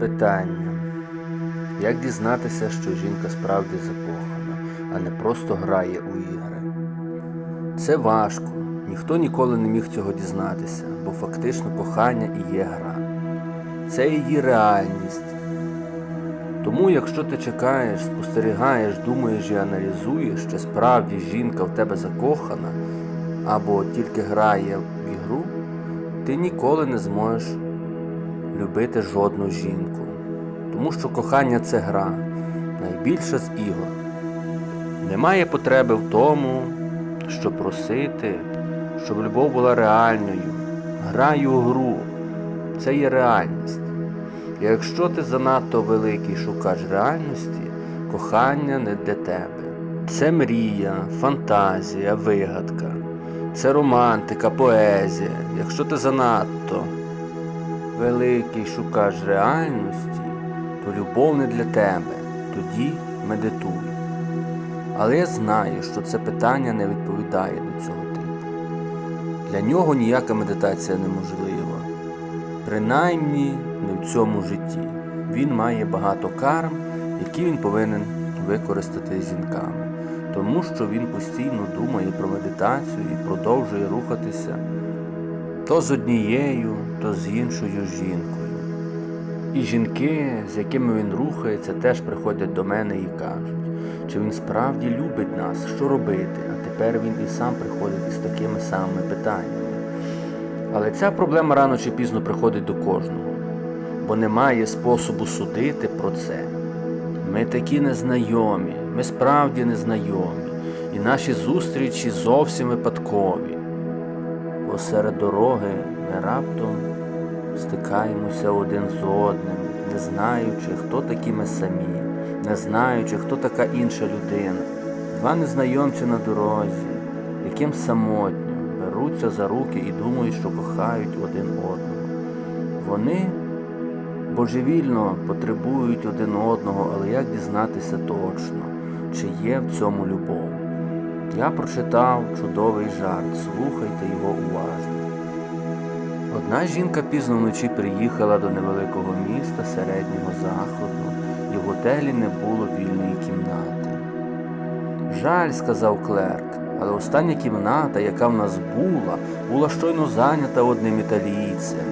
Питання. Як дізнатися, що жінка справді закохана, а не просто грає у ігри? Це важко. Ніхто ніколи не міг цього дізнатися, бо фактично кохання і є гра. Це її реальність. Тому, якщо ти чекаєш, спостерігаєш, думаєш і аналізуєш, чи справді жінка в тебе закохана або тільки грає в ігру, ти ніколи не зможеш любити жодну жінку. Тому що кохання це гра, найбільша з ігор. Немає потреби в тому, щоб просити, щоб любов була реальною. Граю у гру. Це є реальність. І якщо ти занадто великий шукач реальності, кохання не для тебе. Це мрія, фантазія, вигадка. Це романтика, поезія. Якщо ти занадто великий шукач реальності, то любов не для тебе. Тоді медитуй. Але я знаю, що це питання не відповідає до цього типу. Для нього ніяка медитація неможлива. Принаймні не в цьому житті. Він має багато карм, які він повинен використати з жінками, тому що він постійно думає про медитацію і продовжує рухатися то з однією, то з іншою жінкою. І жінки, з якими він рухається, теж приходять до мене і кажуть, чи він справді любить нас, що робити, а тепер він і сам приходить із такими самими питаннями. Але ця проблема рано чи пізно приходить до кожного, бо немає способу судити про це. Ми такі незнайомі, ми справді незнайомі, і наші зустрічі зовсім випадкові. Посеред дороги ми раптом стикаємося один з одним, не знаючи, хто такі ми самі, не знаючи, хто така інша людина. Два незнайомці на дорозі, яким самотньо беруться за руки і думають, що кохають один одного. Вони божевільно потребують один одного, але як дізнатися точно, чи є в цьому любов? Я прочитав чудовий жарт, слухайте його уважно. Одна жінка пізно вночі приїхала до невеликого міста середнього заходу, і в готелі не було вільної кімнати. Жаль, сказав клерк, але остання кімната, яка в нас була, була щойно зайнята одним італійцем.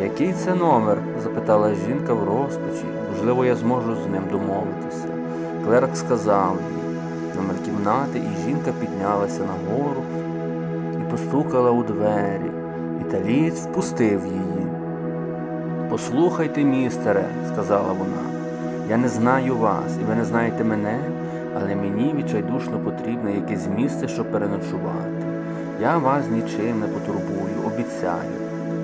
Який це номер? запитала жінка в розпачі. Можливо, я зможу з ним домовитися. Клерк сказав їй номер кімнати, і жінка піднялася нагору і постукала у двері. Італієць впустив її. Послухайте, містере, сказала вона, я не знаю вас, і ви не знаєте мене, але мені відчайдушно потрібне якесь місце, щоб переночувати. Я вас нічим не потурбую, обіцяю,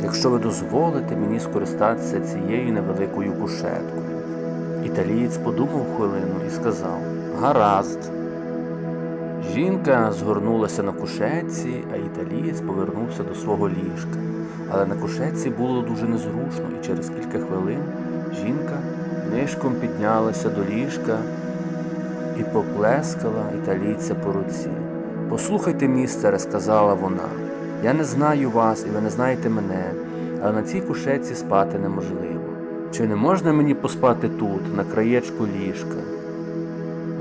якщо ви дозволите мені скористатися цією невеликою кушеткою. Італієць подумав хвилину і сказав Гаразд. Жінка згорнулася на кушетці, а італієць повернувся до свого ліжка. Але на кушетці було дуже незручно, і через кілька хвилин жінка нишком піднялася до ліжка і поплескала італійця по руці. Послухайте, містере, сказала вона, я не знаю вас, і ви не знаєте мене, але на цій кушетці спати неможливо. Чи не можна мені поспати тут, на краєчку ліжка?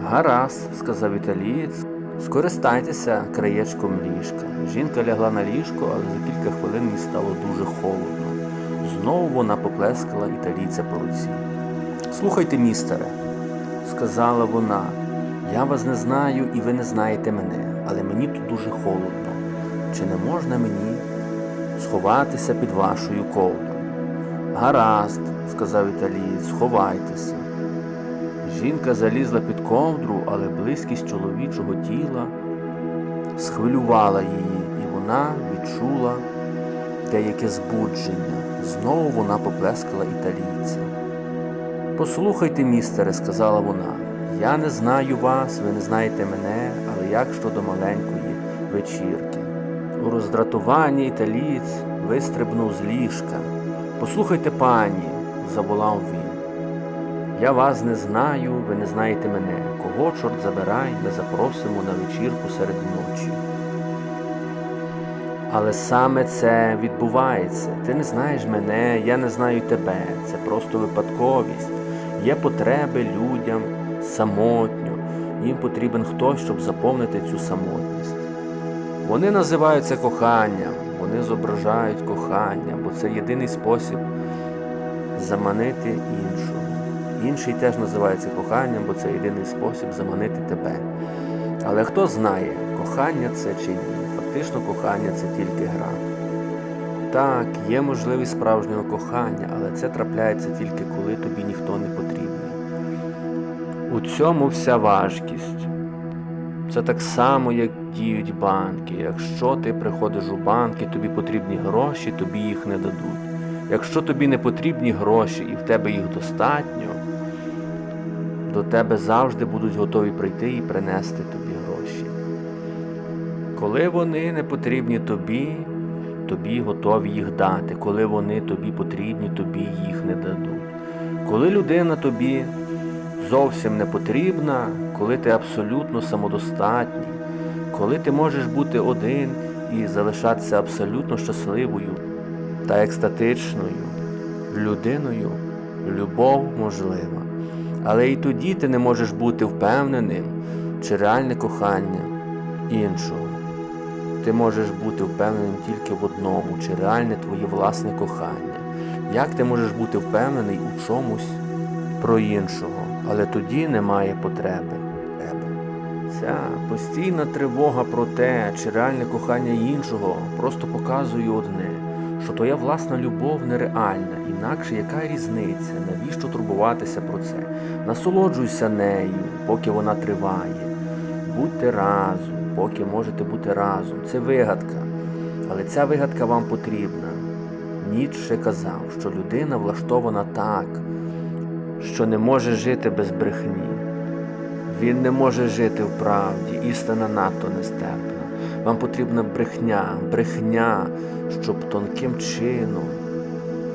Гаразд, сказав італієць. Скористайтеся краєчком ліжка. Жінка лягла на ліжко, але за кілька хвилин їй стало дуже холодно. Знову вона поплескала італійця по руці. Слухайте, містере, сказала вона, я вас не знаю і ви не знаєте мене, але мені тут дуже холодно. Чи не можна мені сховатися під вашою ковдрою? Гаразд, сказав італієць, сховайтеся. Жінка залізла під ковдру, але близькість чоловічого тіла схвилювала її, і вона відчула деяке збудження. Знову вона поплескала італійця. Послухайте, містере, сказала вона, я не знаю вас, ви не знаєте мене, але як щодо маленької вечірки. У роздратуванні італієць вистрибнув з ліжка. Послухайте, пані, заволав він. Я вас не знаю, ви не знаєте мене. Кого, чорт забирай, ми запросимо на вечірку серед ночі. Але саме це відбувається. Ти не знаєш мене, я не знаю тебе. Це просто випадковість. Є потреби людям самотньо. Їм потрібен хтось, щоб заповнити цю самотність. Вони називають це коханням, вони зображають кохання, бо це єдиний спосіб заманити іншого. Інший теж називається коханням, бо це єдиний спосіб заманити тебе. Але хто знає, кохання це чи ні? Фактично, кохання це тільки гра. Так, є можливість справжнього кохання, але це трапляється тільки коли тобі ніхто не потрібний. У цьому вся важкість. Це так само, як діють банки. Якщо ти приходиш у банк і тобі потрібні гроші, тобі їх не дадуть. Якщо тобі не потрібні гроші і в тебе їх достатньо, до тебе завжди будуть готові прийти і принести тобі гроші. Коли вони не потрібні тобі, тобі готові їх дати. Коли вони тобі потрібні, тобі їх не дадуть. Коли людина тобі зовсім не потрібна, коли ти абсолютно самодостатній, коли ти можеш бути один і залишатися абсолютно щасливою та екстатичною людиною, любов можлива. Але і тоді ти не можеш бути впевненим, чи реальне кохання іншого. Ти можеш бути впевненим тільки в одному, чи реальне твоє власне кохання. Як ти можеш бути впевнений у чомусь про іншого, але тоді немає потреби. Ця постійна тривога про те, чи реальне кохання іншого, просто показує одне, що твоя власна любов нереальна, інакше яка різниця, навіщо турбуватися про це? Насолоджуйся нею, поки вона триває. Будьте разом, поки можете бути разом. Це вигадка. Але ця вигадка вам потрібна. Ніцше казав, що людина влаштована так, що не може жити без брехні. Він не може жити в правді, істина надто нестерпна. Вам потрібна брехня, брехня, щоб тонким чином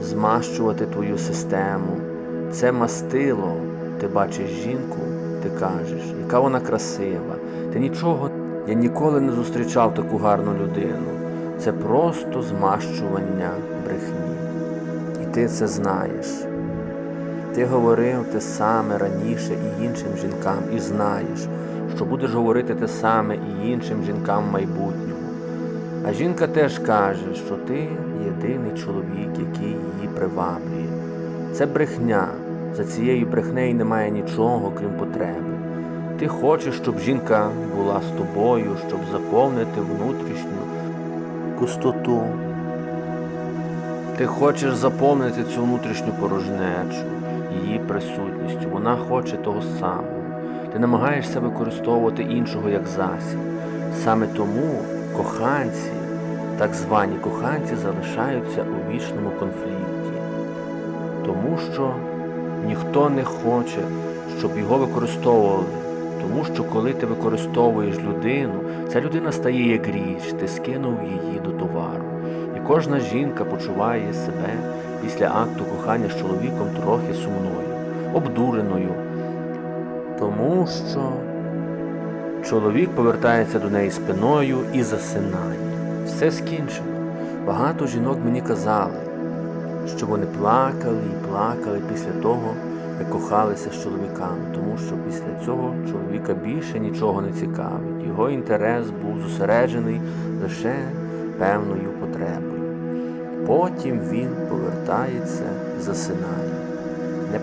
змащувати твою систему. Це мастило. Ти бачиш жінку, ти кажеш, яка вона красива. Ти нічого, я ніколи не зустрічав таку гарну людину. Це просто змащування брехні. І ти це знаєш. Ти говорив те саме раніше і іншим жінкам, і знаєш, що будеш говорити те саме і іншим жінкам в майбутньому. А жінка теж каже, що ти єдиний чоловік, який її приваблює. Це брехня. За цією брехнею немає нічого, крім потреби. Ти хочеш, щоб жінка була з тобою, щоб заповнити внутрішню пустоту. Ти хочеш заповнити цю внутрішню порожнечу її присутністю. Вона хоче того самого. Ти намагаєшся використовувати іншого як засіб. Саме тому коханці, так звані коханці, залишаються у вічному конфлікті. Тому що ніхто не хоче, щоб його використовували. Тому що коли ти використовуєш людину, ця людина стає як річ, ти скинув її до товару. І кожна жінка почуває себе після акту кохання з чоловіком трохи сумною, обдуреною. Тому що чоловік повертається до неї спиною і засинає. Все скінчено. Багато жінок мені казали, що вони плакали і плакали після того, як кохалися з чоловіками, тому що після цього чоловіка більше нічого не цікавить. Його інтерес був зосереджений лише певною потребою. Потім він повертається і засинає, не,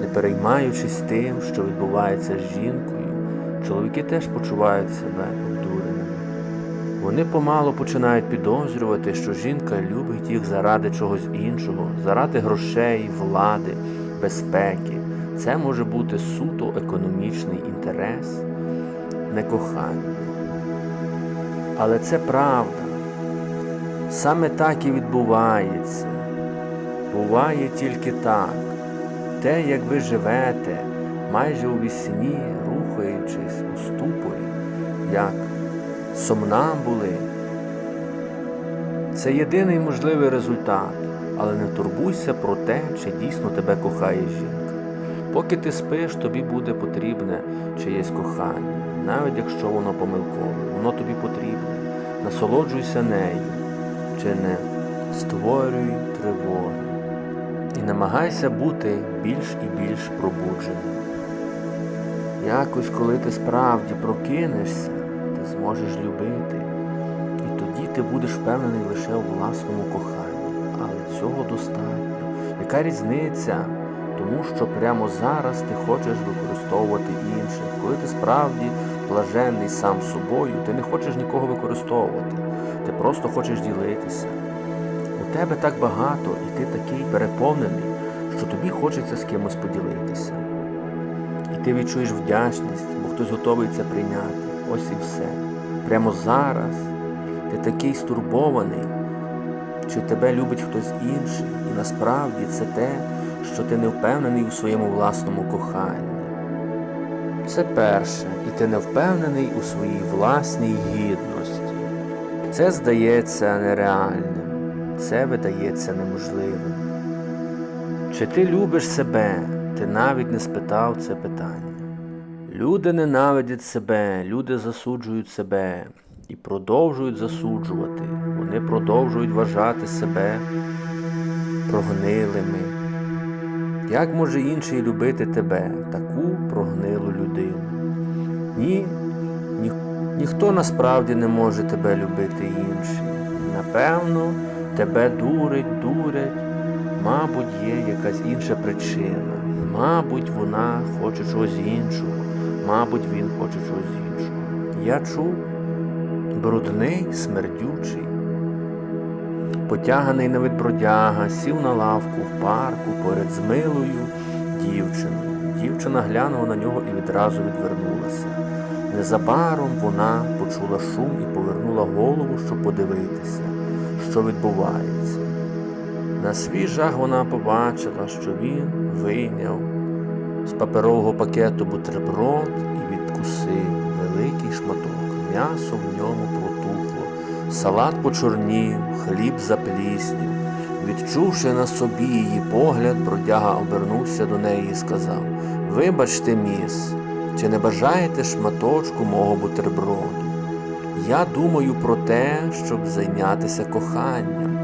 не переймаючись тим, що відбувається з жінкою, чоловіки теж почувають себе. Вони помало починають підозрювати, що жінка любить їх заради чогось іншого, заради грошей, влади, безпеки. Це може бути суто економічний інтерес, не кохання. Але це правда. Саме так і відбувається. Буває тільки так. Те, як ви живете, майже у вісні, рухаючись у ступорі, як сомнамбули, це єдиний можливий результат, але не турбуйся про те, чи дійсно тебе кохає жінка. Поки ти спиш, тобі буде потрібне чиєсь кохання, навіть якщо воно помилкове, воно тобі потрібне. Насолоджуйся нею. чи не створюй тривоги. І намагайся бути більш і більш пробудженим. Якось, коли ти справді прокинешся, зможеш любити, і тоді ти будеш впевнений лише у власному коханні. Але цього достатньо. Яка різниця? Тому що прямо зараз ти хочеш використовувати інших. Коли ти справді блаженний сам собою, ти не хочеш нікого використовувати. Ти просто хочеш ділитися. У тебе так багато, і ти такий переповнений, що тобі хочеться з кимось поділитися. І ти відчуєш вдячність, бо хтось готовий це прийняти. Ось і все. Прямо зараз ти такий стурбований, чи тебе любить хтось інший, і насправді це те, що ти не впевнений у своєму власному коханні. Це перше, і ти не впевнений у своїй власній гідності. Це здається нереальним, це видається неможливим. Чи ти любиш себе? Ти навіть не спитав це питання. Люди ненавидять себе, люди засуджують себе і продовжують засуджувати. Вони продовжують вважати себе прогнилими. Як може інший любити тебе, таку прогнилу людину? Ні, ні, ніхто насправді не може тебе любити інший. Напевно, тебе дурить, дурять. Мабуть, є якась інша причина. Мабуть, вона хоче чогось іншого. Мабуть, він хоче чогось іншого. Я чув брудний, смердючий. Потяганий на бродяга, сів на лавку в парку поряд з милою дівчиною. Дівчина глянула на нього і відразу відвернулася. Незабаром вона почула шум і повернула голову, щоб подивитися, що відбувається. На свій жах вона побачила, що він вийняв з паперового пакету бутерброд і відкусив великий шматок. М'ясо в ньому протухло, салат почорнів, хліб запліснів. Відчувши на собі її погляд, бродяга обернувся до неї і сказав Вибачте, міс, чи не бажаєте шматочку мого бутерброду? Я думаю про те, щоб зайнятися коханням.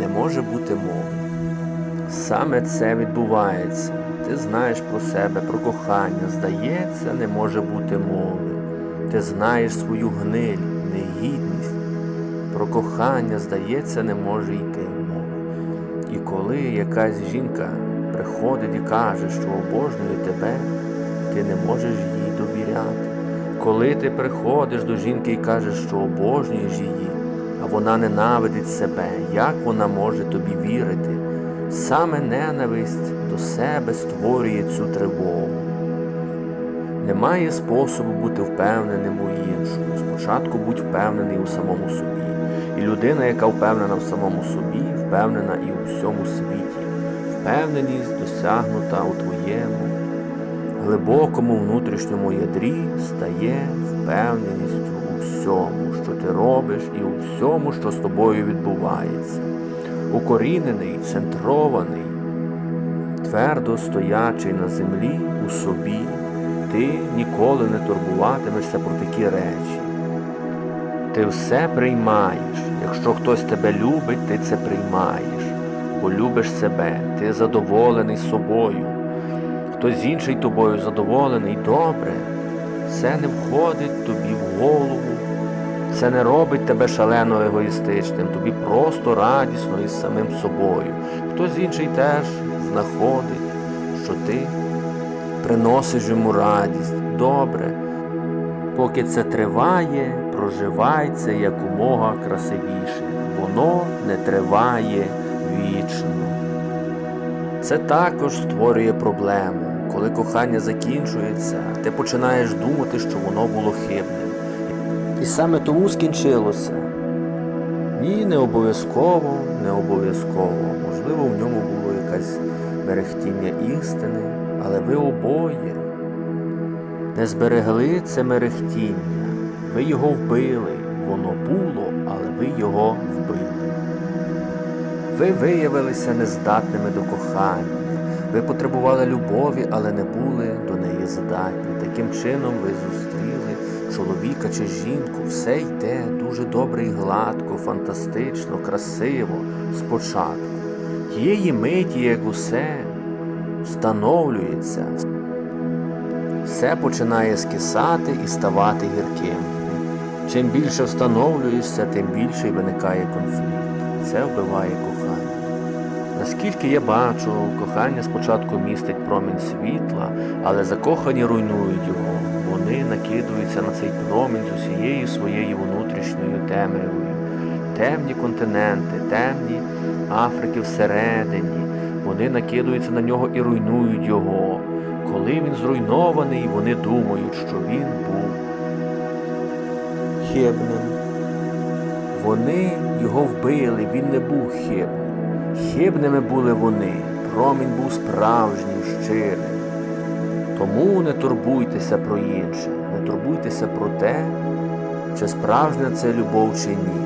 Не може бути мови. Саме це відбувається. Ти знаєш про себе, про кохання. Здається, не може бути мови. Ти знаєш свою гниль, негідність. Про кохання, здається, не може йти мови. І коли якась жінка приходить і каже, що обожнює тебе, ти не можеш їй довіряти. Коли ти приходиш до жінки і кажеш, що обожнюєш її, а вона ненавидить себе, як вона може тобі вірити? Саме ненависть до себе створює цю тривогу. Немає способу бути впевненим у іншому. Спочатку будь впевнений у самому собі. І людина, яка впевнена в самому собі, впевнена і у всьому світі. Впевненість досягнута у твоєму глибокому внутрішньому ядрі стає впевненістю у всьому, що ти робиш, і у всьому, що з тобою відбувається. Укорінений, центрований, твердо стоячий на землі у собі, ти ніколи не турбуватимешся про такі речі. Ти все приймаєш. Якщо хтось тебе любить, ти це приймаєш, бо любиш себе, ти задоволений собою. Хтось інший тобою задоволений, добре. Це не входить тобі в голову. Це не робить тебе шалено егоїстичним, тобі просто радісно із самим собою. Хтось інший теж знаходить, що ти приносиш йому радість. Добре. Поки це триває, проживай це якомога красивіше. Воно не триває вічно. Це також створює проблему. Коли кохання закінчується, ти починаєш думати, що воно було хибним. І саме тому скінчилося. Ні, не обов'язково, не обов'язково. Можливо, в ньому було якесь мерехтіння істини, але ви обоє не зберегли це мерехтіння. Ви його вбили. Воно було, але ви його вбили. Ви виявилися нездатними до кохання. Ви потребували любові, але не були до неї здатні. Таким чином ви зустріли чоловіка чи жінку, все йде дуже добре і гладко, фантастично, красиво спочатку. Тієї миті, як усе встановлюється, все починає скисати і ставати гірким. Чим більше встановлюєшся, тим більше й виникає конфлікт. Це вбиває кохання. Наскільки я бачу, кохання спочатку містить промінь світла, але закохані руйнують його. Вони накидуються на цей промінь з усією своєю внутрішньою темрявою. Темні континенти, темні Африки всередині. Вони накидуються на нього і руйнують його. Коли він зруйнований, вони думають, що він був хибним. Вони його вбили, він не був хибним. Хибними були вони, промінь був справжнім, щирим. Тому не турбуйтеся про інше, не турбуйтеся про те, чи справжня це любов чи ні.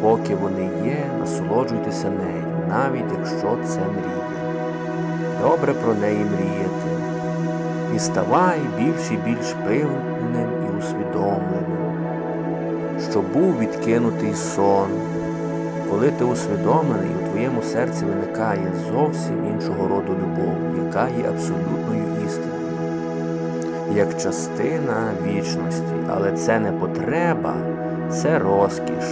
Поки вони є, насолоджуйтеся нею, навіть якщо це мрія. Добре про неї мріяти. І ставай більш і більш певним і усвідомленим, що був відкинутий сон. Коли ти усвідомлений, у твоєму серці виникає зовсім іншого роду любов, яка є абсолютною істиною, як частина вічності, але це не потреба, це розкіш.